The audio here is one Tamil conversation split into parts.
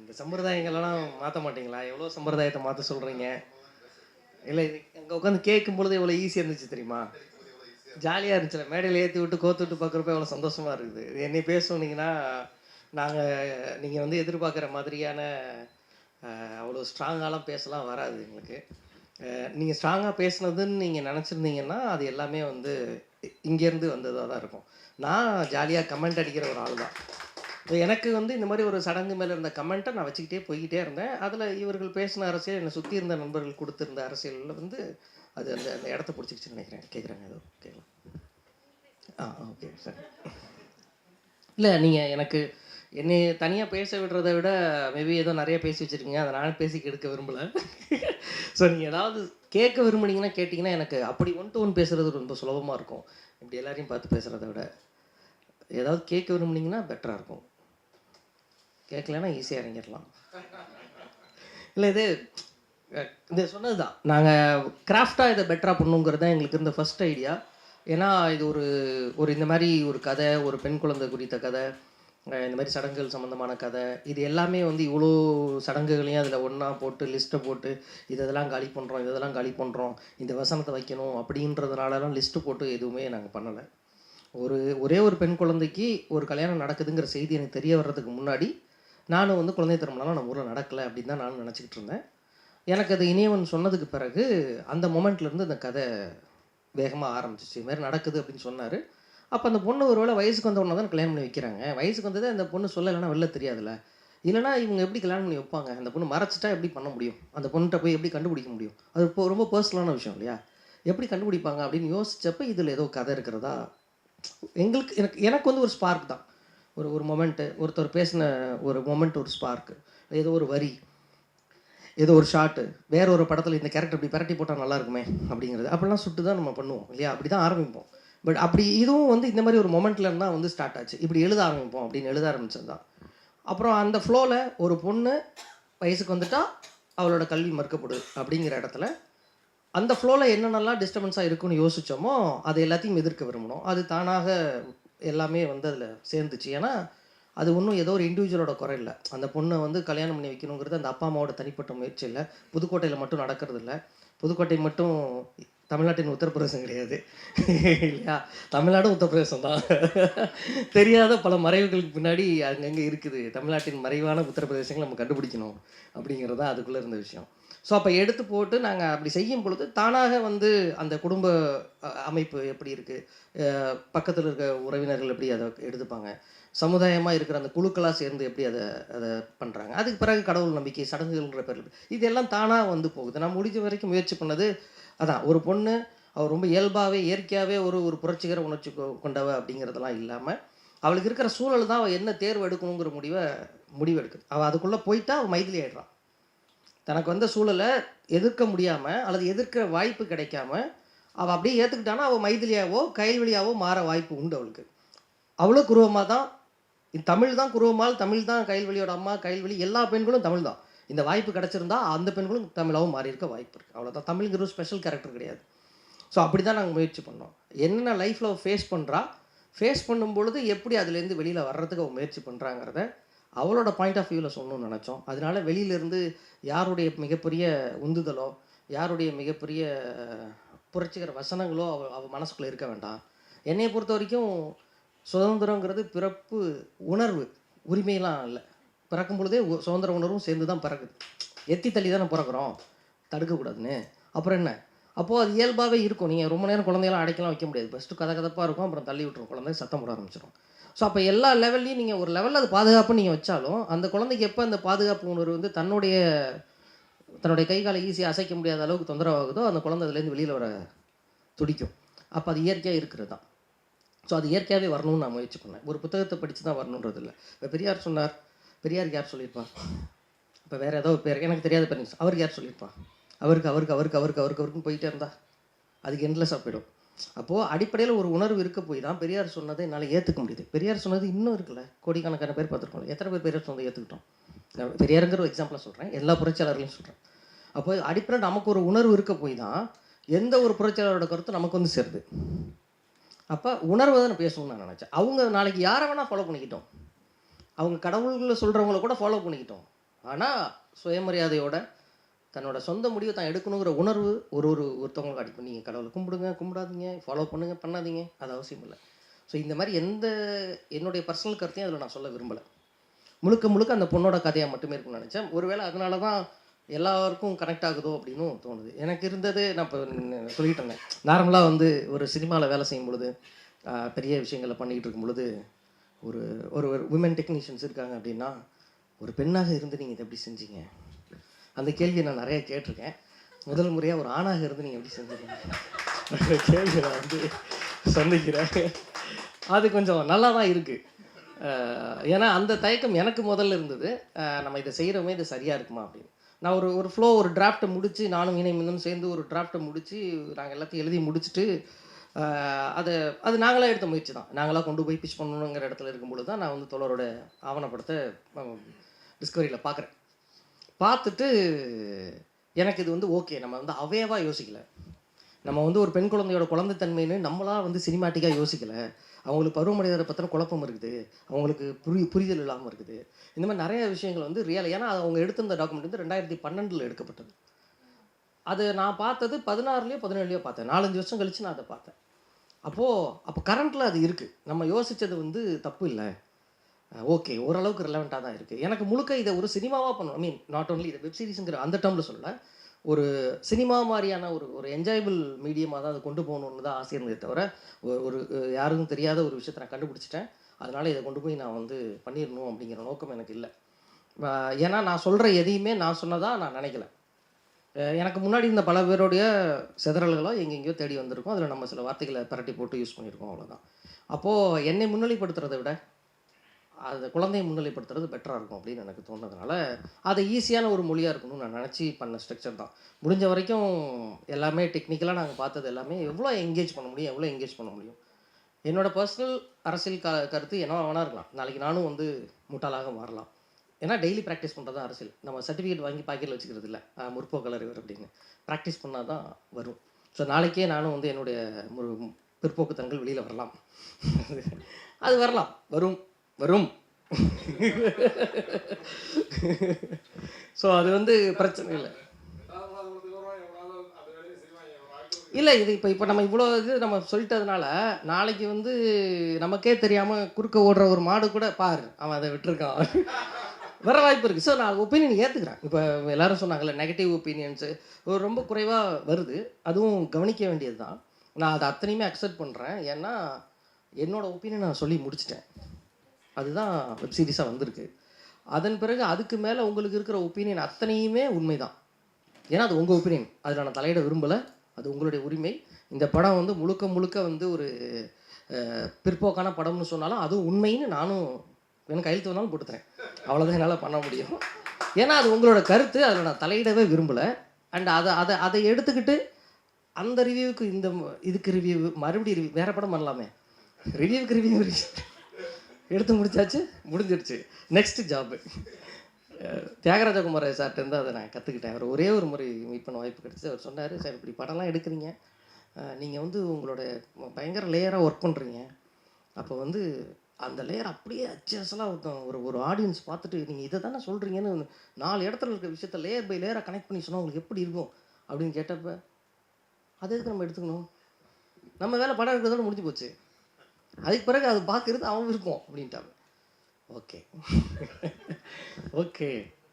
இந்த சம்பிரதாயங்கள்லாம் மாற்ற மாட்டீங்களா? எவ்வளோ சம்பிரதாயத்தை மாற்ற சொல்கிறீங்க இல்லை இது அங்கே உட்காந்து கேட்கும் பொழுது எவ்வளோ ஈஸியாக இருந்துச்சு தெரியுமா? ஜாலியாக இருந்துச்சுல மேடையில் ஏற்றி விட்டு கோத்து விட்டு பார்க்குறப்ப எவ்வளோ சந்தோஷமாக இருக்குது. இது என்னை பேச நாங்கள் நீங்கள் வந்து எதிர்பார்க்குற மாதிரியான அவ்வளோ ஸ்ட்ராங்காலாம் பேசலாம் வராது எங்களுக்கு. நீங்கள் ஸ்ட்ராங்காக பேசுனதுன்னு நீங்கள் நினச்சிருந்தீங்கன்னா அது எல்லாமே வந்து இங்கேருந்து வந்ததாக தான் இருக்கும். நான் ஜாலியாக கமெண்ட் அடிக்கிற ஒரு ஆள் தான் எனக்கு வந்து இந்த மாதிரி ஒரு சடங்கு மேலே இருந்த கமெண்ட்டை நான் வச்சுக்கிட்டே போய்கிட்டே இருந்தேன். அதில் இவர்கள் பேசின அரசியல் என்னை சுற்றி இருந்த நண்பர்கள் கொடுத்துருந்த அரசியலில் வந்து அது அந்த அந்த இடத்த பிடிச்சிக்கிச்சுன்னு நினைக்கிறேன். கேட்குறாங்க ஏதோ கேட்கலாம் ஆ ஓகே சார். இல்லை நீங்கள் எனக்கு என்னை தனியாக பேச விடுறதை விட மேபி ஏதோ நிறைய பேசி வச்சுருக்கீங்க. அதை நான் பேசி கெடுக்க விரும்பலை. ஸோ நீங்கள் ஏதாவது கேட்க விரும்புனீங்கன்னா கேட்டிங்கன்னா எனக்கு அப்படி ஒன் டு ஒன் பேசுகிறது ரொம்ப சுலபமாக இருக்கும். இப்படி எல்லாரையும் பார்த்து பேசுகிறத விட. ஏதாவது கேட்க விரும்புனீங்கன்னா பெட்டராக இருக்கும். கேட்கலன்னா ஈஸியாக இறங்கிடலாம். இல்லை இது இது சொன்னது தான் நாங்கள் கிராஃப்டாக இதை பெட்டராக பண்ணுங்கிறது தான் எங்களுக்கு இருந்த ஃபர்ஸ்ட் ஐடியா ஏன்னா இது ஒரு ஒரு இந்த மாதிரி ஒரு கதை ஒரு பெண் குழந்தை குறித்த கதை இந்த மாதிரி சடங்குகள் சம்மந்தமான கதை இது எல்லாமே வந்து இவ்வளோ சடங்குகளையும் அதில் ஒன்றா போட்டு லிஸ்ட்டை போட்டு இதெல்லாம் காலி பண்ணுறோம் இதெல்லாம் காலி பண்ணுறோம் இந்த வசனத்தை வைக்கணும் அப்படின்றதுனாலலாம் லிஸ்ட்டு போட்டு எதுவுமே நாங்கள் பண்ணலை. ஒரு ஒரே ஒரு பெண் குழந்தைக்கு ஒரு கல்யாணம் நடக்குதுங்கிற செய்தி எனக்கு தெரிய வர்றதுக்கு முன்னாடி நானும் வந்து குழந்தை திருமணம்லாம் நம்ம ஊரில் நடக்கலை அப்படின்னு தான் நானும் நினச்சிக்கிட்டு இருந்தேன். எனக்கு அது இனியவன் சொன்னதுக்கு பிறகு அந்த மொமெண்ட்லேருந்து அந்த கதை வேகமாக ஆரம்பிச்சிச்சு. இது மாதிரி நடக்குது அப்படின்னு சொன்னார். அப்போ அந்த பொண்ணு ஒரு வேளை வயசுக்கு வந்த உடனே தான் கல்யாணம் பண்ணி வைக்கிறாங்க. வயசுக்கு வந்ததே அந்த பொண்ணு சொல்லலைன்னா வெளில தெரியாதுல்ல. இல்லைனா இவங்க எப்படி கல்யாணம் பண்ணி வைப்பாங்க? அந்த பொண்ணு மறைச்சிட்டா எப்படி பண்ண முடியும்? அந்த பொண்ணுகிட்ட போய் எப்படி கண்டுபிடிக்க முடியும்? அது இப்போ ரொம்ப பர்சனலான விஷயம் இல்லையா? எப்படி கண்டுபிடிப்பாங்க அப்படின்னு யோசித்தப்போ இதில் ஏதோ கதை இருக்கிறதா? எங்களுக்கு எனக்கு எனக்கு வந்து ஒரு ஸ்பார்க் தான். ஒரு ஒரு மொமெண்ட்டு ஒருத்தர் பேசின ஒரு மொமெண்ட் ஒரு ஸ்பார்க்கு ஏதோ ஒரு வரி ஏதோ ஒரு ஷாட்டு வேற ஒரு படத்தில் இந்த கேரக்டர் இப்படி பரட்டி போட்டால் நல்லா இருக்குமே அப்படிங்கிறது. அப்படிலாம் சுட்டு தான் நம்ம பண்ணுவோம் இல்லையா? அப்படி தான் ஆரம்பிப்போம். பட் அப்படி இதுவும் வந்து இந்த மாதிரி ஒரு மொமெண்ட்ல இருந்தால் வந்து ஸ்டார்ட் ஆச்சு. இப்படி எழுத ஆரம்பிப்போம் அப்படின்னு எழுத ஆரம்பிச்சது தான் அப்புறம் அந்த ஃப்ளோவில் ஒரு பொண்ணு வயசுக்கு வந்துட்டா அவளோட கல்வி மறுக்கப்படுது அப்படிங்கிற இடத்துல அந்த ஃப்ளோவில் என்னென்னலாம் டிஸ்டர்பன்ஸாக இருக்குன்னு யோசித்தோமோ அது எல்லாத்தையும் எதிர்க்க விரும்பணும் அது தானாக எல்லாமே வந்து அதில் சேர்ந்துச்சு. ஏன்னா அது ஒன்றும் ஏதோ ஒரு இண்டிவிஜுவலோட குறை இல்லை அந்த பொண்ணை வந்து கல்யாணம் பண்ணி வைக்கணுங்கிறது அந்த அப்பா அம்மாவோட தனிப்பட்ட முயற்சி இல்லை. புதுக்கோட்டையில் மட்டும் நடக்கிறது இல்லை புதுக்கோட்டை மட்டும் தமிழ்நாட்டின் உத்தரப்பிரதேசம் கிடையாது. இல்லையா? தமிழ்நாடும் உத்தரப்பிரதேசம் தான். தெரியாத பல மறைவுகளுக்கு பின்னாடி அங்கங்கே இருக்குது. தமிழ்நாட்டின் மறைவான உத்தரப்பிரதேசங்களை நம்ம கண்டுபிடிக்கணும் அப்படிங்கிறது தான் அதுக்குள்ளே இருந்த விஷயம். ஸோ அப்போ எடுத்து போட்டு நாங்கள் அப்படி செய்யும் பொழுது தானாக வந்து அந்த குடும்ப அமைப்பு எப்படி இருக்குது பக்கத்தில் இருக்க உறவினர்கள் எப்படி அதை எடுத்துப்பாங்க? சமுதாயமாக இருக்கிற அந்த குழுக்களாக சேர்ந்து எப்படி அதை அதை பண்ணுறாங்க அதுக்கு பிறகு கடவுள் நம்பிக்கை சடங்குகள்ன்ற பேர் இதெல்லாம் தானாக வந்து போகுது. நான் முடிஞ்ச வரைக்கும் முயற்சி பண்ணது அதான் ஒரு பொண்ணு அவள் ரொம்ப இயல்பாகவே இயற்கையாகவே ஒரு ஒரு புரட்சிகர உணர்ச்சி கொ- கொண்டவ அப்படிங்கிறதெல்லாம் இல்லாமல் அவளுக்கு இருக்கிற சூழல் தான் அவள் என்ன தேர்வு எடுக்கணுங்கிற முடிவை முடிவு எடுக்குது அவள் அதுக்குள்ளே போயிட்டா அவள் மைதிலி ஆயிடுறான் தனக்கு வந்த சூழலை எதிர்க்க முடியாமல் அல்லது எதிர்க்கிற வாய்ப்பு கிடைக்காம அவள் அப்படியே ஏற்றுக்கிட்டானா அவள் மைதிலியாவோ கைவழியாவோ மாற வாய்ப்பு உண்டு அவளுக்கு. அவ்வளோ குருவமாக தான். தமிழ் தான் குருவமால் தமிழ் தான் கைல்வெளியோட அம்மா கைல்வெளி எல்லா பெண்களும் தமிழ் தான். இந்த வாய்ப்பு கிடச்சிருந்தா அந்த பெண்களும் தமிழாகவும் மாறி இருக்க வாய்ப்பு இருக்குது அவ்வளோதான் தமிழ்ங்கிற ஒரு ஸ்பெஷல் கேரக்டர் கிடையாது. ஸோ அப்படி தான் நாங்கள் முயற்சி பண்ணோம். என்னென்ன லைஃப்பில் ஃபேஸ் பண்ணுறா ஃபேஸ் பண்ணும் பொழுது எப்படி அதுலேருந்து வெளியில் வர்றதுக்கு அவள் முயற்சி பண்ணுறாங்கிறத அவளோட பாயிண்ட் ஆஃப் வியூவில் சொல்லணும்னு நினச்சோம். அதனால வெளியிலேருந்து யாருடைய மிகப்பெரிய உந்துதலோ யாருடைய மிகப்பெரிய புரட்சிகர வசனங்களோ அவ அவள் மனசுக்குள்ளே இருக்க வேண்டாம். என்னையை பொறுத்த வரைக்கும் சுதந்திரங்கிறது பிறப்பு உணர்வு உரிமையெல்லாம் இல்லை. பிறக்கும் பொழுதே சுதந்திர உணர்வும் சேர்ந்து தான் பிறக்குது. எத்தி தள்ளி தானே பிறக்கிறோம். தடுக்கக்கூடாதுன்னு. அப்புறம் என்ன? அப்போது அது இயல்பாகவே இருக்கும். நீங்கள் ரொம்ப நேரம் குழந்தையெல்லாம் அடைக்கலாம் வைக்க முடியாது. ஃபஸ்ட்டு கதை கதப்பாக இருக்கும். அப்புறம் தள்ளி விட்டுரும். குழந்தை சத்தம் போட ஆரம்பிச்சிடும் ஸோ அப்போ எல்லா லெவல்லையும் நீங்கள் ஒரு லெவலில் அது பாதுகாப்பு நீங்கள் வச்சாலும் அந்த குழந்தைக்கு எப்போ அந்த பாதுகாப்பு உணர்வு வந்து தன்னுடைய தன்னுடைய கை காலை ஈஸியாக அசைக்க முடியாத அளவுக்கு தொந்தரவாகுதோ அந்த குழந்தை அதுலேருந்து வெளியில் வர துடிக்கும். அப்போ அது இயற்கையாக இருக்கிறது தான் ஸோ அது இயற்கையாகவே வரணும்னு நான் முயற்சி பண்ணேன். ஒரு புத்தகத்தை படித்து தான் வரணுன்றது இல்லை இப்போ பெரியார் சொன்னார் பெரியாருக்கு யார் சொல்லியிருப்பான் இப்போ வேறு ஏதோ பேர் எனக்கு தெரியாத பேர் அவருக்கு யார் சொல்லியிருப்பான் அவருக்கு அவருக்கு அவருக்கு அவருக்கு அவருக்கு அவருக்குன்னு போயிட்டே இருந்தா. அதுக்கு எண்ட்லெஸ்ஸாக போயிடும். அப்போது அடிப்படையில் ஒரு உணர்வு இருக்க போய் தான் பெரியார் சொன்னதை என்னால் ஏற்றுக்க முடியுது. பெரியார் சொன்னது இன்னும் இருக்குல்ல. கோடிக்கணக்கான பேர் பார்த்துருக்கோம் எத்தனை பேர் பெரியார் சொன்னதை ஏற்றுக்கிட்டோம் பெரியாருங்கிற ஒரு எக்ஸாம்பிளாக சொல்கிறேன் எல்லா புரட்சியாளர்களையும் சொல்கிறேன் அப்போ அடிப்படையில் நமக்கு ஒரு உணர்வு இருக்க போய் தான் எந்த ஒரு புரட்சியாளரோட கருத்து நமக்கு வந்து சேருது. அப்போ உணர்வை தான் நான் பேசணும்னு நான் நினச்சேன். அவங்க நாளைக்கு யாரை வேணால் ஃபாலோ பண்ணிக்கிட்டோம். அவங்க கடவுள்களை சொல்கிறவங்கள கூட ஃபாலோ பண்ணிக்கிட்டோம். ஆனால் சுயமரியாதையோட தன்னோட சொந்த முடிவை தான் எடுக்கணுங்கிற உணர்வு ஒரு ஒரு ஒருத்தவங்களுக்கு அடிப்போம் நீங்கள் கடவுளை கும்பிடுங்க கும்பிடாதீங்க ஃபாலோ பண்ணுங்க பண்ணாதீங்க அது அவசியம் இல்லை. ஸோ இந்த மாதிரி எந்த என்னுடைய பர்சனல் கருத்தையும் அதில் நான் சொல்ல விரும்பலை. முழுக்க முழுக்க அந்த பொண்ணோட கதையாக மட்டுமே இருக்கும்னு நினச்சேன். ஒருவேளை அதனால தான் எல்லாருக்கும் கனெக்ட் ஆகுதோ அப்படின்னும் தோணுது. எனக்கு இருந்தது நான் இப்போ சொல்லிட்டு இருந்தேன். நார்மலாக வந்து ஒரு சினிமாவில் வேலை செய்யும் பொழுது பெரிய விஷயங்களை பண்ணிக்கிட்டு இருக்கும் பொழுது ஒரு ஒரு உமன் டெக்னீஷியன்ஸ் இருக்காங்க அப்படின்னா ஒரு பெண்ணாக இருந்து நீங்கள் இதை எப்படி செஞ்சீங்க? அந்த கேள்வியை நான் நிறைய கேட்டிருக்கேன். முதல் முறையாக ஒரு ஆணாக இருந்து நீங்கள் எப்படி செஞ்சீங்க? அந்த கேள்வியை நான் வந்து சந்திக்கிறேன். அது கொஞ்சம் நல்லா தான் இருக்குது ஏன்னா அந்த தயக்கம் எனக்கு முதல்ல இருந்தது. நம்ம இதை செய்கிறோமே இது சரியாக இருக்குமா அப்படின்னு. நான் ஒரு ஒரு ஃப்ளோ ஒரு டிராஃப்ட்டை முடித்து நானும் இணை மின்னும் சேர்ந்து ஒரு டிராஃப்ட்டை முடித்து நாங்கள் எல்லாத்தையும் எழுதி முடிச்சுட்டு அது அது நாங்களாக எடுத்த முயற்சி தான் நாங்களாக கொண்டு போய் பிச் பண்ணணுங்கிற இடத்துல இருக்கும்பொழுது தான் நான் வந்து தோழரோட ஆவணப்படத்தை டிஸ்கவரியில் பார்க்குறேன். பார்த்துட்டு எனக்கு இது வந்து ஓகே நம்ம வந்து அவையவாக யோசிக்கல. நம்ம வந்து ஒரு பெண் குழந்தையோட குழந்தைத்தன்மைன்னு நம்மளா வந்து சினிமாட்டிக்காக யோசிக்கல. அவங்களுக்கு பருவமடைதரை பற்றின குழப்பம் இருக்குது. அவங்களுக்கு புரி புரிதல் இல்லாமல் இருக்குது. இந்த மாதிரி நிறைய விஷயங்கள் வந்து ரியல் ஏன்னா அது அவங்க எடுத்திருந்த டாக்குமெண்ட் வந்து ரெண்டாயிரத்தி பன்னெண்டில் எடுக்கப்பட்டது. அது நான் பார்த்தது பதினாறுலையோ பதினேழுலையோ பார்த்தேன். நாலஞ்சு வருஷம் கழிச்சு நான் அதை பார்த்தேன். அப்போது அப்போ கரண்ட்டில் அது இருக்குது நம்ம யோசித்தது வந்து தப்பு இல்லை. ஓகே ஓரளவுக்கு ரிலவெண்ட்டாக தான் இருக்குது எனக்கு முழுக்க இதை ஒரு சினிமாவாக பண்ணணும். ஐ மீன் நாட் ஓன்லி இதை வெப்சீரிஸுங்கிற அந்த டேர்மில் சொல்லலை. ஒரு சினிமா மாதிரியான ஒரு ஒரு என்ஜாயபிள் மீடியமாக தான் அதை கொண்டு போகணுன்னு தான் ஆசை இருந்ததே தவிர ஒரு ஒரு யாருக்கும் தெரியாத ஒரு விஷயத்தை நான் கண்டுபிடிச்சிட்டேன். அதனால் இதை கொண்டு போய் நான் வந்து பண்ணிடணும் அப்படிங்கிற நோக்கம் எனக்கு இல்லை. ஏன்னா நான் சொல்கிற எதையுமே நான் சொன்னதாக நான் நினைக்கல. எனக்கு முன்னாடி இருந்த பல பேருடைய சிதறல்களோ எங்கெங்கேயோ தேடி வந்திருக்கும். அதில் நம்ம சில வார்த்தைகளை பரட்டி போட்டு யூஸ் பண்ணியிருக்கோம் அவ்வளோதான் அப்போது என்னை முன்னிலைப்படுத்துறதை விட அது குழந்தையை முன்னிலைப்படுத்துறது பெட்டராக இருக்கும் அப்படின்னு எனக்கு தோணுனதுனால அது ஈஸியான ஒரு மொழியாக இருக்கணும்னு நான் நினச்சி பண்ண ஸ்ட்ரக்சர் தான். முடிஞ்ச வரைக்கும் எல்லாமே டெக்னிக்கலாக நாங்கள் பார்த்தது எல்லாமே எவ்வளோ எங்கேஜ் பண்ண முடியும் எவ்வளோ எங்கேஜ் பண்ண முடியும். என்னோடய பர்சனல் அரசியல் க கருத்து என்ன வேணா இருக்கலாம். நாளைக்கு நானும் வந்து முட்டாளாக மாறலாம். ஏன்னா டெய்லி ப்ராக்டிஸ் பண்ணுறது தான் அரசியல். நம்ம சர்டிஃபிகேட் வாங்கி பாக்கெட்டில் வச்சுக்கிறது இல்லை. முற்போக்கலர் இவர் அப்படின்னு. ப்ராக்டிஸ் பண்ணால் தான் வரும். ஸோ நாளைக்கே நானும் வந்து என்னுடைய ஒரு பிற்போக்குத்தனங்கள் வெளியில் வரலாம். அது வரலாம். வரும். வரும். ஸோ அது வந்து பிரச்சனை இல்லை. இல்லை இது இப்போ இப்போ நம்ம இவ்வளோ இது நம்ம சொல்லிட்டதுனால நாளைக்கு வந்து நமக்கே தெரியாமல் குறுக்க ஓடுற ஒரு மாடு கூட பாரு. அவன் அதை விட்டுருக்கான். வர வாய்ப்பு இருக்குது ஸோ நான் ஒப்பீனியன் ஏற்றுக்கிறேன் இப்போ எல்லாரும் சொன்னாங்கல்ல நெகட்டிவ் ஒப்பீனியன்ஸு ஒரு ரொம்ப குறைவாக வருது. அதுவும் கவனிக்க வேண்டியது தான் நான் அதை அத்தனையுமே அக்செப்ட் பண்ணுறேன் ஏன்னா என்னோடய ஒப்பீனியன் நான் சொல்லி முடிச்சிட்டேன். அதுதான் வெப் சீரிஸாக வந்திருக்கு. அதன் பிறகு அதுக்கு மேலே உங்களுக்கு இருக்கிற ஒப்பீனியன் அத்தனையுமே உண்மை தான் ஏன்னா அது உங்கள் ஒப்பீனியன் அதில் நான் தலையிட விரும்பலை. அது உங்களுடைய உரிமை. இந்த படம் வந்து முழுக்க முழுக்க வந்து ஒரு பிற்போக்கான படம்னு சொன்னாலும் அதுவும் உண்மைன்னு நானும் வேணும் கையெழுத்து வேணாலும் போட்டுத்தரேன் அவ்வளோதான் என்னால் பண்ண முடியும். ஏன்னா அது உங்களோட கருத்து அதில் நான் தலையிடவே விரும்பலை. அண்ட் அதை அதை அதை எடுத்துக்கிட்டு அந்த ரிவ்யூவுக்கு இந்த இதுக்கு ரிவ்யூ மறுபடியும் ரிவ்யூ வேறு படம் பண்ணலாமே. ரிவ்யூவுக்கு ரிவ்யூ எடுத்து முடிச்சாச்சு முடிஞ்சிடுச்சு. நெக்ஸ்ட் ஜாப்பு தியாகராஜ குமார் சார்ட்டேருந்து அதை நான் கற்றுக்கிட்டேன் அவர் ஒரே ஒரு முறை மீட் பண்ண வாய்ப்பு கிடச்சி அவர் சொன்னார் சார் இப்படி படம்லாம் எடுக்கிறீங்க. நீங்கள் வந்து உங்களோட பயங்கர லேயராக ஒர்க் பண்ணுறீங்க அப்போ வந்து அந்த லேயர் அப்படியே அச்சசலாக ஒருத்தன் ஒரு ஒரு ஆடியன்ஸ் பார்த்துட்டு நீங்கள் இதை தானே சொல்கிறீங்கன்னு நாலு இடத்துல இருக்க விஷயத்த லேயர் பை லேயராக கனெக்ட் பண்ணி சொன்னால் உங்களுக்கு எப்படி இருக்கும்? அப்படின்னு கேட்டப்ப அது எதுக்கு நம்ம எடுத்துக்கணும்? நம்ம வேலை படம் எடுக்கிறதோட முடிஞ்சு போச்சு. அதுக்கு பிறகு அது பார்க்கறது அவன் இருக்கும் அப்படின்ட்டாங்க ஓகே ஓகே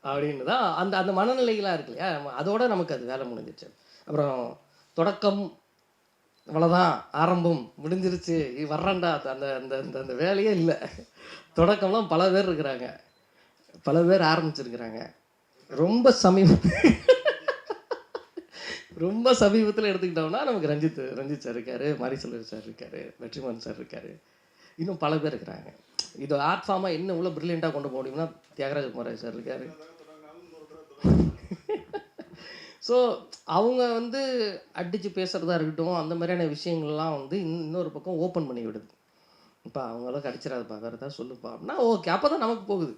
அப்படின்னு தான் அந்த அந்த மனநிலைகளாக இருக்கு இல்லையா? அதோட நமக்கு அது வேலை முடிஞ்சிச்சு. அப்புறம் தொடக்கம் அவ்வளோதான் ஆரம்பம் முடிஞ்சிருச்சு. இது வர்றேன்டா. அந்த அந்த அந்த அந்த வேலையே இல்லை. தொடக்கம்லாம் பல பேர் இருக்கிறாங்க. பல பேர் ஆரம்பிச்சிருக்கிறாங்க. ரொம்ப சமீப ரொம்ப சமீபத்தில் எடுத்துக்கிட்டோம்னா நமக்கு ரஞ்சித் ரஞ்சித் சார் இருக்காரு மாரிசெல்வர் சார் இருக்காரு வெற்றிமான் சார் இருக்காரு. இன்னும் பல பேர் இருக்கிறாங்க. இது ஆர்ட் ஃபார்மாக என்ன உள்ள ப்ரில்லியண்ட்டாக கொண்டு போக முடியும்னா தியாகராஜ குமார் சார் இருக்காரு. ஸோ அவங்க வந்து அடித்து பேசுகிறதா இருக்கட்டும் அந்த மாதிரியான விஷயங்கள்லாம் வந்து இன்னொரு பக்கம் ஓப்பன் பண்ணி விடுது. இப்போ அவங்களாம் அடிச்சிடாதுப்பா வேறு ஏதாவது சொல்லுப்பா அப்படின்னா ஓகே அப்போ தான் நமக்கு போகுது.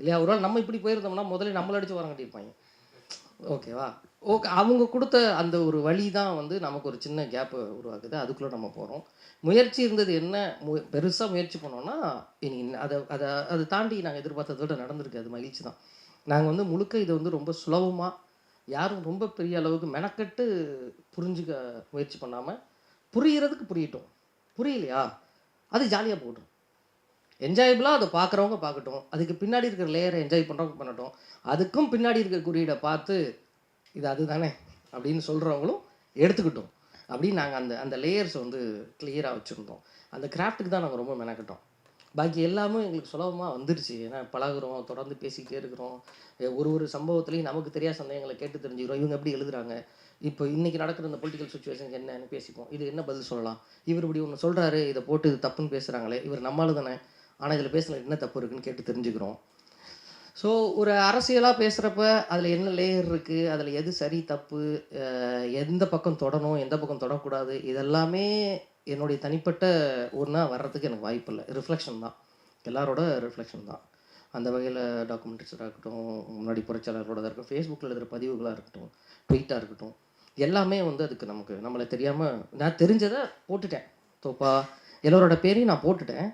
இல்லையா? ஒரு நம்ம இப்படி போயிருந்தோம்னா முதல்ல நம்மள அடித்து வரம் கட்டியிருப்பாங்க. ஓகேவா ஓகே அவங்க கொடுத்த அந்த ஒரு வழி தான் வந்து நமக்கு ஒரு சின்ன கேப்பு உருவாக்குது. அதுக்குள்ளே நம்ம போகிறோம் முயற்சி இருந்தது என்ன? மு பெருசாக முயற்சி பண்ணோம்னா இனி அதை அதை அதை தாண்டி நாங்கள் எதிர்பார்த்ததை விட நடந்திருக்கு. அது மகிழ்ச்சி தான். நாங்கள் வந்து முழுக்க இதை வந்து ரொம்ப சுலபமாக யாரும் ரொம்ப பெரிய அளவுக்கு மெனக்கெட்டு புரிஞ்சுக்க முயற்சி பண்ணாமல் புரிகிறதுக்கு புரியட்டும். புரியலையா? அது ஜாலியாக போகட்டும். என்ஜாயபிளாக அதை பார்க்குறவங்க பார்க்கட்டும். அதுக்கு பின்னாடி இருக்கிற லேயரை என்ஜாய் பண்ணுறவங்க பண்ணட்டும். அதுக்கும் பின்னாடி இருக்கிற குறியீடை பார்த்து இது அதுதானே அப்படின்னு சொல்கிறவங்களும் எடுத்துக்கிட்டோம். அப்படின்னு நாங்கள் அந்த அந்த லேயர்ஸை வந்து கிளியராக வச்சுருந்தோம். அந்த கிராஃப்ட்டுக்கு தான் நாங்கள் ரொம்ப மெனக்கிட்டோம். பாக்கி எல்லாமே எங்களுக்கு சுலபமாக வந்துடுச்சு ஏன்னா பழகுறோம் தொடர்ந்து பேசிக்கிட்டே இருக்கிறோம். ஒரு ஒரு சம்பவத்துலேயும் நமக்கு தெரியாத சந்தேகங்களை கேட்டு தெரிஞ்சுக்கிறோம். இவங்க எப்படி எழுதுறாங்க? இப்போ இன்றைக்கி நடக்கிற இந்த பொலிட்டிக்கல் சுச்சுவேஷன் என்னன்னு பேசிப்போம். இது என்ன பதில் சொல்லலாம்? இவர் இப்படி ஒன்று சொல்கிறாரு இதை போட்டு இது தப்புன்னு பேசுகிறாங்களே இவர் நம்மளால தானே? ஆனால் இதில் பேசுன என்ன தப்பு இருக்குன்னு கேட்டு தெரிஞ்சுக்கிறோம். ஸோ ஒரு அரசியலாக பேசுகிறப்ப அதில் என்ன லேயர் இருக்குது அதில் எது சரி தப்பு? எந்த பக்கம் தொடணும்? எந்த பக்கம் தொடக்கூடாது? இதெல்லாமே என்னுடைய தனிப்பட்ட ஒன்றா வர்றதுக்கு எனக்கு வாய்ப்பு இல்லை. ரிஃப்ளெக்ஷன் தான். எல்லாரோட ரிஃப்ளெக்ஷன் தான். அந்த வகையில் டாக்குமெண்ட்ரிஸாக இருக்கட்டும் முன்னாடி புரட்சியாளர்களோட இருக்கட்டும் ஃபேஸ்புக்கில் எழுதுகிற பதிவுகளாக இருக்கட்டும் ட்வீட்டாக இருக்கட்டும் எல்லாமே வந்து அதுக்கு நமக்கு நம்மளை தெரியாமல் நான் தெரிஞ்சதை போட்டுட்டேன். தோப்பா எல்லோரோட பேரையும் நான் போட்டுட்டேன்.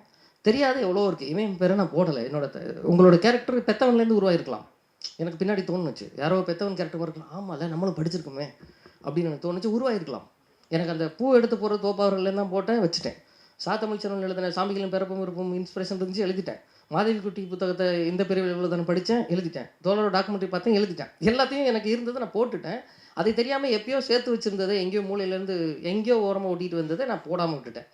தெரியாத எவ்வளோ இருக்குது இவன் பேரை நான் போடலை. என்னோட உங்களோட கேரக்டர் பெத்தவன்லேருந்து உருவாயிருக்கலாம். எனக்கு பின்னாடி தோணுச்சு. யாரோ பெத்தவன் கேரக்டர் இருக்கலாம். ஆமாம்ல நம்மளும் படிச்சிருக்கோமே அப்படின்னு எனக்கு தோணுச்சு. உருவாயிருக்கலாம். எனக்கு அந்த பூ எடுத்து போகிற தோப்பாவர்கள் தான் போட்டேன் வச்சுட்டேன். சாத்தமிழ்ச்சரன் எழுதின சாமிகளின் பிறப்பும் இருப்பும் இன்ஸ்பிரேஷன் இருந்துச்சு எழுதிட்டேன். மாதவி குட்டி புத்தகத்தை இந்த பிரிவில் இவ்வளோ தானே படித்தேன் எழுதிட்டேன். தோழரோட டாக்குமெண்ட்ரி பார்த்தேன் எழுதிட்டேன். எல்லாத்தையும் எனக்கு இருந்தது நான் போட்டுட்டேன். அதை தெரியாமல் எப்பயோ சேர்த்து வச்சுருந்ததை எங்கேயோ மூலையிலேருந்து எங்கேயோ ஓரமாக ஓட்டிகிட்டு வந்ததை நான் போடாமல் விட்டுட்டேன்.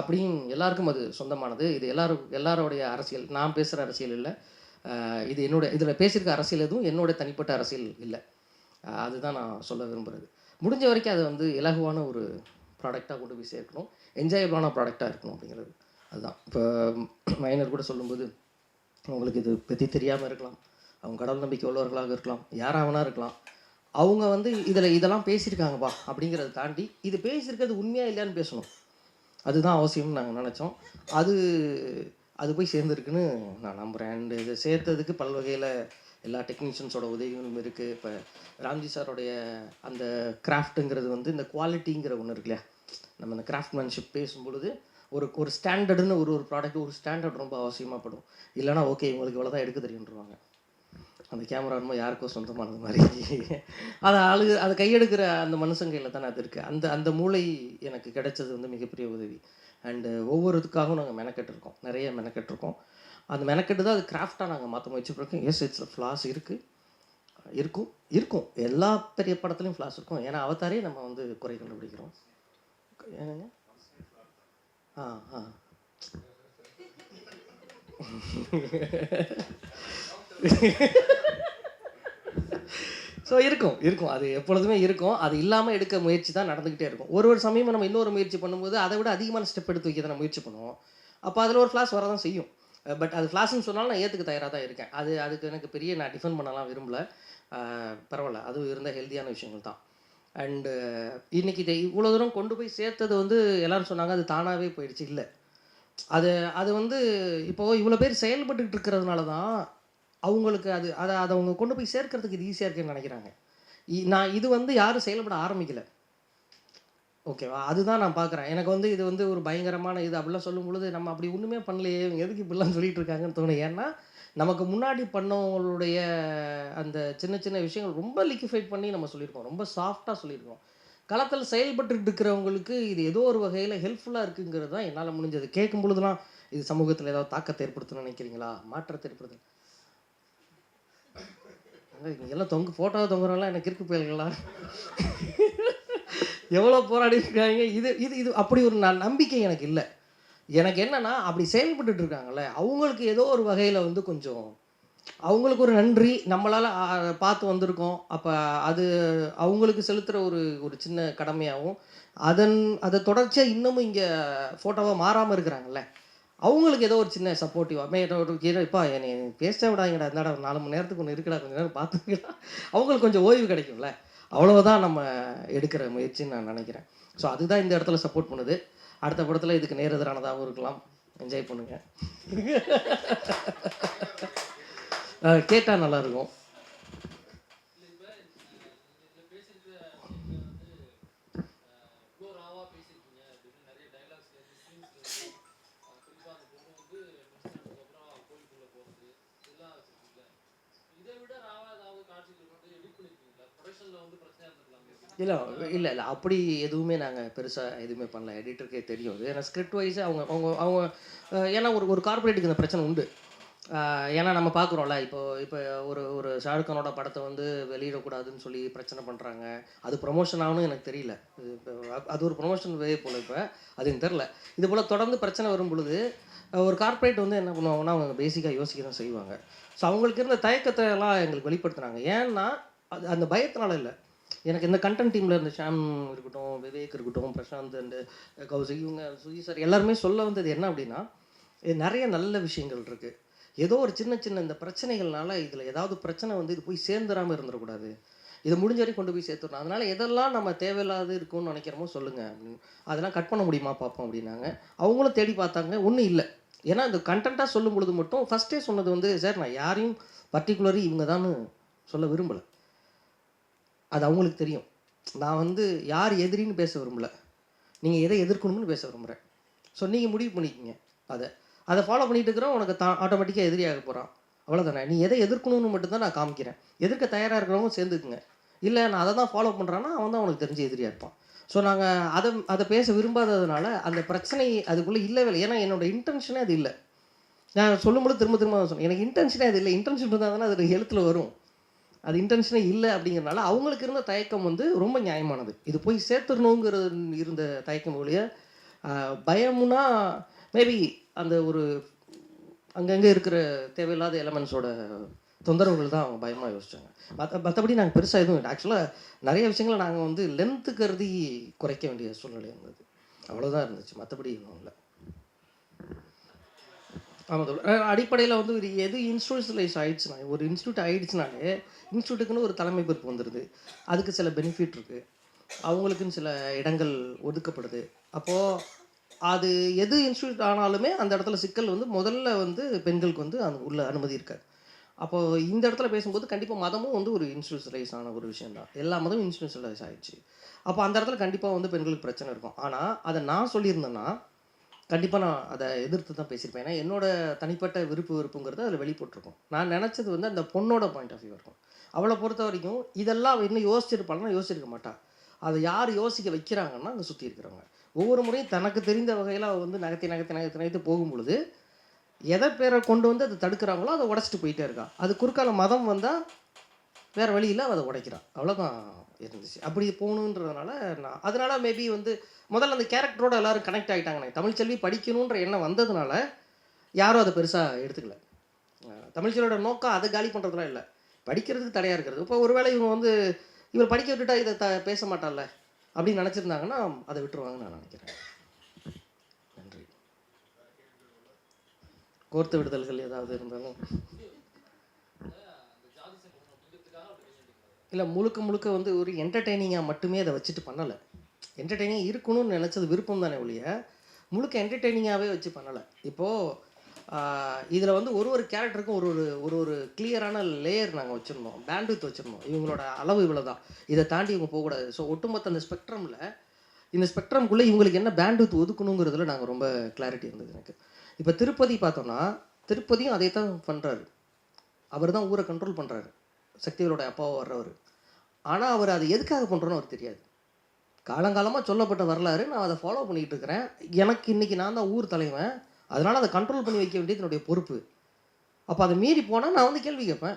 அப்படின்னு எல்லாருக்கும் அது சொந்தமானது. இது எல்லாரும் எல்லாரோடைய அரசியல் நான் பேசுகிற அரசியல் இல்லை. இது என்னோட இதில் பேசியிருக்க அரசியல் எதுவும் என்னோட தனிப்பட்ட அரசியல் இல்லை. அதுதான் நான் சொல்ல விரும்புகிறது முடிஞ்ச வரைக்கும் அது வந்து இலகுவான ஒரு ப்ராடக்டாக கொண்டு போய் சேர்க்கணும். என்ஜாயபிளான ப்ராடக்டாக இருக்கணும் அப்படிங்கிறது. அதுதான். இப்போ மைனர் கூட சொல்லும்போது அவங்களுக்கு இது பற்றி தெரியாமல் இருக்கலாம். அவங்க கடவுள் நம்பிக்கை உள்ளவர்களாக இருக்கலாம். யாராவனா இருக்கலாம். அவங்க வந்து இதில் இதெல்லாம் பேசியிருக்காங்கப்பா அப்படிங்கிறத தாண்டி இது பேசியிருக்கிறது உண்மையாக இல்லையான்னு பேசணும். அதுதான் அவசியம்னு நாங்கள் நினச்சோம். அது அது போய் சேர்ந்துருக்குன்னு நான் நம்புகிறேன் அண்டு இதை சேர்த்ததுக்கு பல்வகையில் எல்லா டெக்னீஷியன்ஸோட உதவிகளும் இருக்குது இப்போ ராம்ஜி சாரோடைய அந்த கிராஃப்ட்டுங்கிறது வந்து இந்த குவாலிட்டிங்கிற ஒன்று இருக்கு இல்லையா? நம்ம இந்த கிராஃப்ட்மேன்ஷிப் பேசும்பொழுது ஒரு ஒரு ஸ்டாண்டர்டுன்னு ஒரு ஒரு ப்ராடக்ட் ஒரு ஸ்டாண்டர்ட் ரொம்ப அவசியமாகப்படும் இல்லைனா ஓகே இவங்களுக்கு இவ்வளோ தான் எடுக்க தெரியுன்றவாங்க அந்த கேமரா ரொம்ப யாருக்கோ சொந்தமானது மாதிரி. அதை ஆளு அதை கையெடுக்கிற அந்த மனுஷன் கையில் தானே அது இருக்குது அந்த அந்த மூளை எனக்கு கிடைச்சது வந்து மிகப்பெரிய உதவி. அண்டு ஒவ்வொருத்துக்காகவும் நாங்கள் மெனக்கெட்டிருக்கோம். நிறைய மெனக்கெட்டிருக்கோம். அந்த மெனக்கெட்டு தான் அது கிராஃப்டாக நாங்கள் மாற்ற முயற்சி பண்ணிருக்கோம் எஸ் இட்ஸ் ஃப்ளாஸ் இருக்குது இருக்கும். இருக்கும். எல்லா பெரிய படத்துலையும் ஃப்ளாஸ் இருக்கும். ஏன்னா அவதாரே நம்ம வந்து குறை கண்டுபிடிக்கிறோம். என்னங்க? ஆ ஆ. ஸோ இருக்கும். இருக்கும். அது எப்பொழுதுமே இருக்கும். அது இல்லாமல் எடுக்க முயற்சி தான் நடந்துக்கிட்டே இருக்கும். ஒரு ஒரு சமயம் நம்ம இன்னொரு முயற்சி பண்ணும்போது அதை விட அதிகமான ஸ்டெப் எடுத்து வைக்க தான் முயற்சி பண்ணுவோம். அப்போ அதில் ஒரு ஃப்ளாஷ் வரதான் செய்யும். பட் அது கிளாஸ்ன்னு சொன்னாலும் நான் ஏற்றுக்க தயாராக தான் இருக்கேன். அது அதுக்கு எனக்கு பெரிய நான் டிஃபன் பண்ணலாம் விரும்பல. பரவாயில்ல. அதுவும் இருந்த ஹெல்த்தியான விஷயங்கள் தான். அண்டு இன்னைக்கு இதை இவ்வளோ தூரம் கொண்டு போய் சேர்த்தது வந்து எல்லாரும் சொன்னாங்க அது தானாகவே போயிடுச்சு. இல்லை. அது அது வந்து இப்போது இவ்வளோ பேர் செயல்பட்டுக்கிட்டு இருக்கிறதுனால தான் அவங்களுக்கு அது அதை அதை அவங்க கொண்டு போய் சேர்க்கறதுக்கு இது ஈஸியாக இருக்குன்னு நினைக்கிறாங்க. இ- நான் இது வந்து யாரும் செயல்பட ஆரம்பிக்கலை. ஓகேவா? அதுதான் நான் பார்க்குறேன் எனக்கு வந்து இது வந்து ஒரு பயங்கரமான இது. அப்படிலாம் சொல்லும் பொழுது நம்ம அப்படி ஒன்றுமே பண்ணலையே. இவங்க எதுக்கு இப்படிலாம் சொல்லிட்டு இருக்காங்கன்னு தோணும். ஏன்னா நமக்கு முன்னாடி பண்ணவங்களுடைய அந்த சின்ன சின்ன விஷயங்கள் ரொம்ப லிக்விஃபைட் பண்ணி நம்ம சொல்லியிருக்கோம். ரொம்ப சாஃப்டாக சொல்லியிருக்கோம். களத்தில் செயல்பட்டு இருக்கிறவங்களுக்கு இது ஏதோ ஒரு வகையில் ஹெல்ப்ஃபுல்லாக இருக்குங்கிறது தான் என்னால் முடிஞ்சது. கேட்கும் பொழுதுலாம் இது சமூகத்தில் ஏதாவது தாக்கத்தை ஏற்படுத்தணும்னு நினைக்கிறீங்களா? மாற்றத்தை ஏற்படுத்த. இங்க எல்லாம் தொங்கு ஃபோட்டோ தொங்குறவங்களாம் எனக்கு இருக்கு புயல்களா எவ்வளோ போராடி இருக்காங்க? இது இது இது அப்படி ஒரு ந- நம்பிக்கை எனக்கு இல்லை. எனக்கு என்னன்னா அப்படி செயல்பட்டுட்டு இருக்காங்கல்ல அவங்களுக்கு ஏதோ ஒரு வகையில் வந்து கொஞ்சம் அவங்களுக்கு ஒரு நன்றி நம்மளால் பார்த்து வந்திருக்கோம். அப்போ அது அவங்களுக்கு செலுத்துகிற ஒரு ஒரு சின்ன கடமையாகவும் அதன் அதை தொடர்ச்சியாக இன்னமும் இங்கே ஃபோட்டோவாக மாறாமல் இருக்கிறாங்கல்ல அவங்களுக்கு ஏதோ ஒரு சின்ன சப்போர்ட்டிவாக ஒரு இப்போ என்னை பேச விடாங்கடா இருந்தாடா ஒரு நாலு மணி நேரத்துக்கு ஒன்று இருக்கடா கொஞ்சம் நேரம் பார்த்துக்கலாம் அவங்களுக்கு கொஞ்சம் ஓய்வு கிடைக்கும்ல. அவ்வளவுதான் நம்ம எடுக்கிற முயற்சின்னு நான் நினைக்கிறேன். ஸோ அதுதான் இந்த இடத்துல சப்போர்ட் பண்ணுது. அடுத்த படத்தில் இதுக்கு நேரெதிரானதாகவும் இருக்கலாம். என்ஜாய் பண்ணுங்க. கேட்டால் நல்லாயிருக்கும் இல்லை இல்லை இல்லை. அப்படி எதுவுமே நாங்கள் பெருசாக எதுவுமே பண்ணல. எடிட்டருக்கே தெரியும் அது. ஏன்னா ஸ்கிரிப்ட் வைஸ் அவங்க அவங்க அவங்க ஏன்னா ஒரு ஒரு கார்பரேட்டுக்கு இந்த பிரச்சனை உண்டு. ஏன்னா நம்ம பார்க்குறோம்ல இப்போ இப்போ ஒரு ஒரு ஷாருக்கானோட படத்தை வந்து வெளியிடக்கூடாதுன்னு சொல்லி பிரச்சனை பண்ணுறாங்க அது ப்ரொமோஷன் ஆகணும் எனக்கு தெரியல. இது இப்போ அது ஒரு ப்ரொமோஷன் வே போல் இப்போ. அது எனக்கு தெரில இது போல் தொடர்ந்து பிரச்சனை வரும் பொழுது ஒரு கார்ப்பரேட் வந்து என்ன பண்ணுவாங்கன்னா அவங்க பேசிக்காக யோசிக்க தான் செய்வாங்க. ஸோ அவங்களுக்கு இருந்த தயக்கத்தை எல்லாம் எங்களுக்கு வெளிப்படுத்துனாங்க. ஏன்னா அது அந்த பயத்தினால இல்லை. எனக்கு இந்த கண்டென்ட் டீமில் இருந்த ஷாம் இருக்கட்டும் விவேக் இருக்கட்டும் பிரசாந்த் அண்டு கௌசிக் இவங்க சுஜி சார் எல்லாருமே சொல்ல வந்தது என்ன அப்படின்னா நிறைய நல்ல விஷயங்கள் இருக்குது ஏதோ ஒரு சின்ன சின்ன இந்த பிரச்சனைகள்னால இதில் ஏதாவது பிரச்சனை வந்து இது போய் சேர்ந்துடாமல் இருந்துடக்கூடாது. இதை முடிஞ்ச வரைக்கும் கொண்டு போய் சேர்த்துடணும். அதனால் எதெல்லாம் நம்ம தேவையில்லாது இருக்கும்னு நினைக்கிறோமோ சொல்லுங்கள் அப்படின்னு. அதெல்லாம் கட் பண்ண முடியுமா பார்ப்போம் அப்படின்னாங்க. அவங்களும் தேடி பார்த்தாங்க. ஒன்றும் இல்லை. ஏன்னா இந்த கண்டென்ட்டாக சொல்லும் பொழுது மட்டும் ஃபஸ்ட்டே சொன்னது வந்து சார் நான் யாரையும் பர்டிகுலரி இவங்க தான் சொல்ல விரும்பலை. அது அவங்களுக்கு தெரியும். நான் வந்து யார் எதிரின்னு பேச விரும்பல. நீங்கள் எதை எதிர்க்கணும்னு பேச விரும்புகிறேன் ஸோ நீங்கள் முடிவு பண்ணிக்கங்க. அதை. அதை ஃபாலோ பண்ணிட்டு இருக்கிறோம் உனக்கு தான் ஆட்டோமேட்டிக்காக எதிரியாக போகிறான் அவ்வளோதானே நீ எதை எதிர்க்கணும்னு மட்டும்தான் நான் காமிக்கிறேன். எதிர்க்க தயாராக இருக்கிறவங்க சேர்ந்துக்குங்க. இல்லை நான் அதை தான் ஃபாலோ பண்ணுறேன்னா அவன் தான் உனக்கு தெரிஞ்ச எதிரியாக இருப்பான். ஸோ நாங்கள் அதை அதை பேச விரும்பாததுனால அந்த பிரச்சனை அதுக்குள்ளே இல்லை இல்லை. ஏன்னா என்னோட இன்டென்ஷனே அது இல்லை. நான் சொல்லும்போது திரும்ப திரும்ப சொன்னேன். எனக்கு இன்டென்ஷனே அது இல்லை. இன்டென்ஷன் இருந்தால் தானே அது எழுத்தில் வரும். அது இன்டென்ஷனே இல்லை அப்படிங்கிறனால அவங்களுக்கு இருந்த தயக்கம் வந்து ரொம்ப நியாயமானது. இது போய் சேர்த்துடணுங்கிறது இருந்த தயக்கம் ஒழிய பயம்னா மேபி அந்த ஒரு அங்கங்கே இருக்கிற தேவையில்லாத எலமெண்ட்ஸோட தொந்தரவுகள் தான் அவங்க பயமாக யோசிச்சாங்க. மற்ற மற்றபடி நாங்கள் பெருசாக எதுவும் ஆக்சுவலாக நிறைய விஷயங்களை நாங்கள் வந்து லென்த்து கருதி குறைக்க வேண்டிய சூழ்நிலை இருந்தது. அவ்வளோதான் இருந்துச்சு. மற்றபடி இன்னும் இல்லை. ஆமாம் அடிப்படையில் வந்து ஒரு எது இன்ஸ்டியூஷனலைஸ் ஆயிடுச்சுனா ஒரு இன்ஸ்டியூட் ஆயிடுச்சுனாலே இன்ஸ்டியூட்டுக்குன்னு ஒரு தலைமை பொறுப்பு வந்துடுது அதுக்கு சில பெனிஃபிட் இருக்குது அவங்களுக்குன்னு சில இடங்கள் ஒதுக்கப்படுது. அப்போது அது எது இன்ஸ்டியூட் ஆனாலுமே அந்த இடத்துல சிக்கல் வந்து முதல்ல வந்து பெண்களுக்கு வந்து அந்த உள்ள அனுமதி இருக்காது. அப்போது இந்த இடத்துல பேசும்போது கண்டிப்பாக மதமும் வந்து ஒரு இன்ஸ்டியூஷனலைஸ் ஆன ஒரு விஷயம் தான். எல்லா மதமும் இன்ஸ்டியூஷனலைஸ் ஆயிடுச்சு. அப்போ அந்த இடத்துல கண்டிப்பாக வந்து பெண்களுக்கு பிரச்சனை இருக்கும். ஆனால் அதை நான் சொல்லியிருந்தேன்னா கண்டிப்பாக நான் அதை எதிர்த்து தான் பேசியிருப்பேன். ஏன்னா என்னோட தனிப்பட்ட விருப்பு விருப்புங்கிறது அதில் வெளிப்பட்டிருக்கும். நான் நினச்சது வந்து அந்த பொண்ணோட பாயிண்ட் ஆஃப் வியூ இருக்கும். அவளை பொறுத்த வரைக்கும் இதெல்லாம் அவள் இன்னும் யோசிச்சிருப்பாள்னா யோசிச்சிருக்க மாட்டா. அதை யார் யோசிக்க வைக்கிறாங்கன்னா அங்கே சுற்றி இருக்கிறவங்க. ஒவ்வொரு முறையும் தனக்கு தெரிந்த வகையில் அவள் வந்து நகர்த்தி நகர்த்தி நகர்த்தி நகர்த்தி போகும்பொழுது எதை பேரை கொண்டு வந்து அதை தடுக்கிறாங்களோ அதை உடச்சிட்டு போயிட்டே இருக்கா. அது குறுக்கால மதம் வந்தால் வேறு வழி இல்லை அதை உடைக்கிறான். அவ்வளோதான் இருந்துச்சு. அப்படி போகணுன்றதுனால நான் அதனால் மேபி வந்து முதல்ல அந்த கேரக்டரோட எல்லாரும் கனெக்ட் ஆகிட்டாங்க எனக்கு தமிழ்ச்செல்வி படிக்கணுன்ற எண்ணம் வந்ததுனால யாரும் அதை பெருசாக எடுத்துக்கல. அஹ் தமிழ்ச்செல்வியோட நோக்கம் அதை காலி பண்ணுறதுலாம் இல்லை. படிக்கிறதுக்கு தடையாக இருக்கிறது. இப்போ ஒருவேளை இவங்க வந்து இவர் படிக்க விட்டுட்டா இதை த பேச மாட்டான்ல அப்படின்னு நினச்சிருந்தாங்கன்னா அதை விட்டுருவாங்கன்னு நான் நினைக்கிறேன். நன்றி. கோர்த்து விடுதல்கள் ஏதாவது இருந்தாலும். இல்லை முழுக்க முழுக்க வந்து ஒரு என்டர்டெய்னிங்காக மட்டுமே அதை வச்சுட்டு பண்ணலை. என்டர்டெய்னிங் இருக்கணும்னு நினச்சது விருப்பம் தானே ஒழிய முழுக்க என்டர்டெய்னிங்காகவே வச்சு பண்ணலை. இப்போது இதில் வந்து ஒரு ஒரு கேரக்டருக்கும் ஒரு ஒரு ஒரு ஒரு கிளியரான லேயர் நாங்கள் வச்சுருந்தோம். பேண்ட்வித் வச்சுருந்தோம். இவங்களோட அளவு இவ்வளோ தான் இதை தாண்டி இவங்க போகக்கூடாது. ஸோ ஒட்டுமொத்த அந்த ஸ்பெக்ட்ரமில் இந்த ஸ்பெக்ட்ரம்குள்ளே இவங்களுக்கு என்ன பேண்ட்வித் ஒதுக்கணுங்கிறதுல நாங்கள் ரொம்ப கிளாரிட்டி இருந்தது எனக்கு. இப்போ திருப்பதி பார்த்தோன்னா திருப்பதியும் அதே தான் பண்ணுறாரு அவர் தான் ஊரை கண்ட்ரோல் பண்ணுறாரு சக்திகளோட அப்பாவை வர்றவர். ஆனால் அவர் அதை எதுக்காக பண்ணுறோன்னு அவர் தெரியாது. காலங்காலமாக சொல்லப்பட்ட வரலாறு நான் அதை ஃபாலோ பண்ணிக்கிட்டு இருக்கிறேன். எனக்கு இன்றைக்கி நான் தான் ஊர் தலைவன். அதனால் அதை கண்ட்ரோல் பண்ணி வைக்க வேண்டியது என்னுடைய பொறுப்பு. அப்போ அதை மீறி போனால் நான் வந்து கேள்வி கேட்பேன்.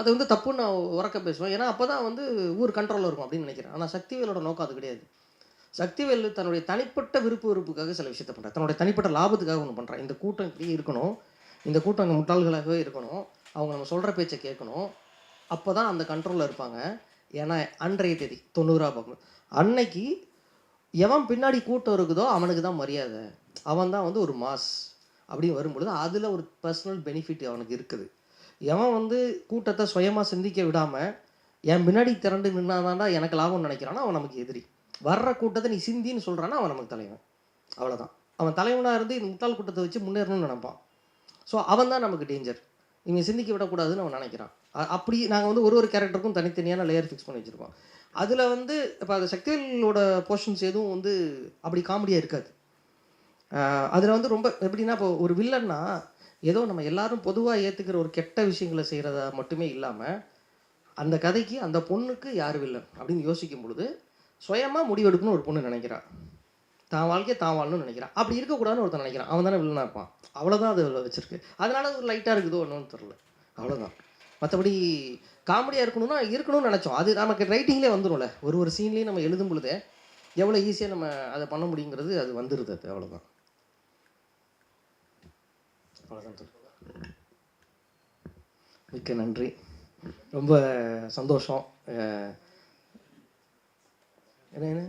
அது வந்து தப்புன்னு நான் உறக்க பேசுவேன். ஏன்னா அப்போ தான் வந்து ஊர் கண்ட்ரோலில் இருக்கும் அப்படின்னு நினைக்கிறேன். ஆனால் சக்திவேலோட நோக்கம் அது கிடையாது. சக்திவேல் தன்னுடைய தனிப்பட்ட விருப்பு விருப்புக்காக சில விஷயத்தை பண்ணுறான் தன்னுடைய தனிப்பட்ட லாபத்துக்காக ஒன்று பண்ணுறான் இந்த கூட்டம் இப்படியே இருக்கணும். இந்த கூட்டம் அங்கே முட்டாள்களாகவே இருக்கணும். அவங்க நம்ம சொல்கிற பேச்சை கேட்கணும். அப்போ தான் அந்த கண்ட்ரோலில் இருப்பாங்க. ஏன்னா அன்றைய தேதி தொண்ணூறா பக்கம் அன்னைக்கு எவன் பின்னாடி கூட்டம் இருக்குதோ அவனுக்கு தான் மரியாதை. அவன் தான் வந்து ஒரு மாஸ் அப்படின்னு வரும்பொழுது அதில் ஒரு பர்சனல் பெனிஃபிட் அவனுக்கு இருக்குது. எவன் வந்து கூட்டத்தை சுயமாக சிந்திக்க விடாமல் என் பின்னாடி திரண்டு நின்னாதான்டா எனக்கு லாபம்னு நினைக்கிறானா அவன் நமக்கு எதிரி. வர்ற கூட்டத்தை நீ சிந்தின்னு சொல்கிறானா அவன் நமக்கு தலைவன். அவ்வளோதான் அவன் தலைவனாக இருந்து இந்த முட்டாள் கூட்டத்தை வச்சு முன்னேறணும்னு நினைப்பான். ஸோ அவன் தான் நமக்கு டேஞ்சர் இவங்க சிந்திக்க விடக்கூடாதுன்னு அவன் நினைக்கிறான். அப்படி நாங்கள் வந்து ஒரு ஒரு கேரக்டருக்கும் தனித்தனியான லேயர் ஃபிக்ஸ் பண்ணி வச்சுருக்கோம். அதில் வந்து இப்போ அது சக்திவேலோட போர்ஷன்ஸ் எதுவும் வந்து அப்படி காமெடியாக இருக்காது. அதில் வந்து ரொம்ப எப்படின்னா இப்போ ஒரு வில்லன்னா ஏதோ நம்ம எல்லாரும் பொதுவாக ஏற்றுக்கிற ஒரு கெட்ட விஷயங்களை செய்கிறதா மட்டுமே இல்லாமல் அந்த கதைக்கு அந்த பொண்ணுக்கு யார் வில்லன் அப்படின்னு யோசிக்கும் பொழுது சுயமாக முடிவெடுக்கணும்னு ஒரு பொண்ணு நினைக்கிறான் தான் வாழ்க்கையை தான் வாழணும்னு நினைக்கிறான். அப்படி இருக்கக்கூடாதுன்னு ஒருத்தன் நினைக்கிறான். அவன் தானே வில்லனாக இருப்பான். அவ்வளோதான் அது வச்சிருக்கு. அதனால ஒரு லைட்டாக இருக்குதோ ஒன்றும் தெரில அவ்வளோதான் மற்றபடி காமெடியாக இருக்கணும்னா இருக்கணும்னு நினச்சோம். அது நமக்கு ரைட்டிங்லேயே வந்துடும்ல ஒரு ஒரு சீன்லேயும் நம்ம எழுதும் பொழுதே எவ்வளோ ஈஸியாக நம்ம அதை பண்ண முடியுங்கிறது அது வந்துடுது அது அவ்வளோதான் அவ்வளோதான் தோழர். மிக்க நன்றி. ரொம்ப சந்தோஷம். என்ன என்ன?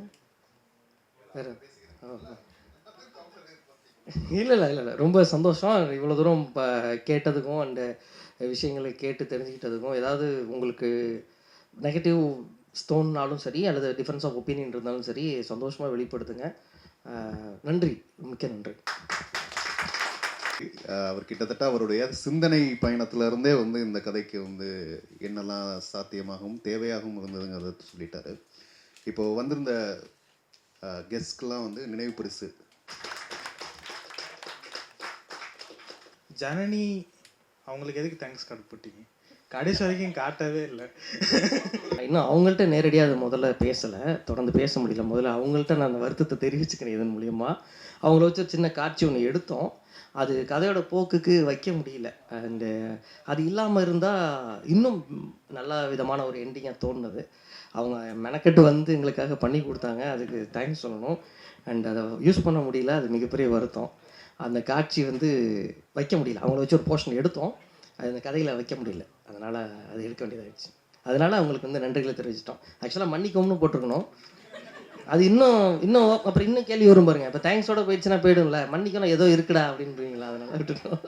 வேறு? இல்லை இல்லை இல்லை இல்லை ரொம்ப சந்தோஷம். இவ்வளோ தூரம் இப்போ கேட்டதுக்கும் அந்த விஷயங்களை கேட்டு தெரிஞ்சுக்கிட்டதுக்கும். ஏதாவது உங்களுக்கு நெகட்டிவ் ஸ்டோன்னாலும் சரி அல்லது டிஃப்ரென்ஸ் ஆஃப் ஒப்பீனியன் இருந்தாலும் சரி சந்தோஷமாக வெளிப்படுத்துங்க. நன்றி. மிக்க நன்றி. அவர் கிட்டத்தட்ட அவருடைய சிந்தனை பயணத்திலிருந்தே வந்து இந்த கதைக்கு வந்து என்னெல்லாம் சாத்தியமாகவும் தேவையாகவும் இருந்ததுங்கிறத சொல்லிட்டாரு. இப்போ வந்திருந்த கெஸ்ட்க்கெல்லாம் வந்து நினைவு பரிசு. ஜனனி அவங்களுக்கு எதுக்கு தேங்க்ஸ் கார்டு போட்டீங்க? கடைசி வரைக்கும் காட்டவே இல்லை. இன்னும் அவங்கள்ட்ட நேரடியாக அது முதல்ல பேசலை. தொடர்ந்து பேச முடியல. முதல்ல அவங்கள்ட்ட நான் அந்த வருத்தத்தை தெரிவிச்சுக்கிறேன் இதன் மூலியமா. அவங்கள வச்சு சின்ன காட்சி ஒன்று எடுத்தோம். அது கதையோட போக்குக்கு வைக்க முடியல. அண்டு அது இல்லாமல் இருந்தால் இன்னும் நல்ல விதமான ஒரு எண்டிங்காக தோணுது. அவங்க மெனக்கெட்டு வந்து எங்களுக்காக பண்ணி கொடுத்தாங்க. அதுக்கு தேங்க்ஸ் சொல்லணும். அண்ட் அதை யூஸ் பண்ண முடியல. அது மிகப்பெரிய வருத்தம். அந்த காட்சி வந்து வைக்க முடியல. அவங்கள வச்சு ஒரு போர்ஷன் எடுத்தோம். அது அந்த கதையில் வைக்க முடியல. அதனால் அது எடுக்க வேண்டியதாகிடுச்சு அதனால அவங்களுக்கு வந்து நன்றிகளை தெரிவிச்சிட்டோம். ஆக்சுவலாக மன்னிக்கவும்னு போட்டிருக்கணும். அது இன்னும் இன்னும் அப்புறம் இன்னும் கேள்வி வரும் பாருங்க. இப்போ தேங்க்ஸோட போயிடுச்சுன்னா போயிடும்ல. மன்னிக்கணும் ஏதோ இருக்குடா அப்படின்றீங்களா? அதனால விட்டுட்டோம்.